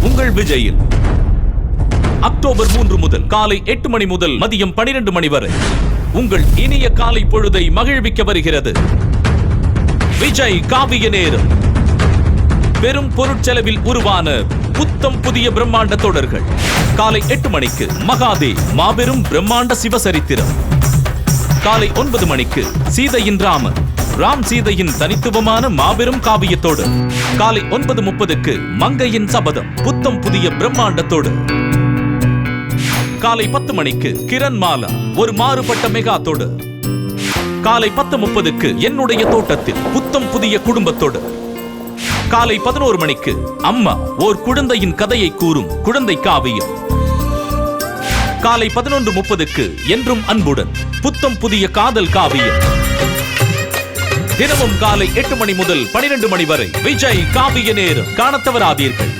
உங்கள் விஜயில். அக்டோபர் மூன்று முதல் காலை எட்டு மணி முதல் மதியம் பனிரெண்டு மணி வரை உங்கள் இனிய காலை பொழுதை மகிழ்விக்க வருகிறது. விஜய் காவிய நேரம். பெரும் பொருட்செலவில் உருவான புத்தம் புதிய பிரம்மாண்ட தொடர்கள். காலை எட்டு மணிக்கு மகாதே மாபெரும் பிரம்மாண்ட சிவசரித்திரம். காலை ஒன்பது மணிக்கு சீதையின் ராமன். ராம் சீதையின் தனித்துவமான மாபெரும் காவியத்தோடு. காலை ஒன்பது முப்பதுக்கு மங்கையின் சபதம் புத்தம் புதிய பிரம்மாண்டத்தோடு. காலை பத்து மணிக்கு கிரண் மாலா ஒரு மாறுபட்ட மெகாத்தோடு. காலை பத்து முப்பதுக்கு என்னுடைய தோட்டத்தில் புத்தம் புதிய குடும்பத்தோடு. காலை பதினோரு மணிக்கு அம்மா ஓர் குழந்தையின் கதையை கூறும் குழந்தை காவியம். காலை பதினொன்று முப்பதுக்கு என்றும் அன்புடன் புத்தம் புதிய காதல் காவியம். தினமும் காலை எட்டு மணி முதல் பனிரெண்டு மணி வரை. விஜய் காவிய நேரம் காணத்தவராதீர்கள்.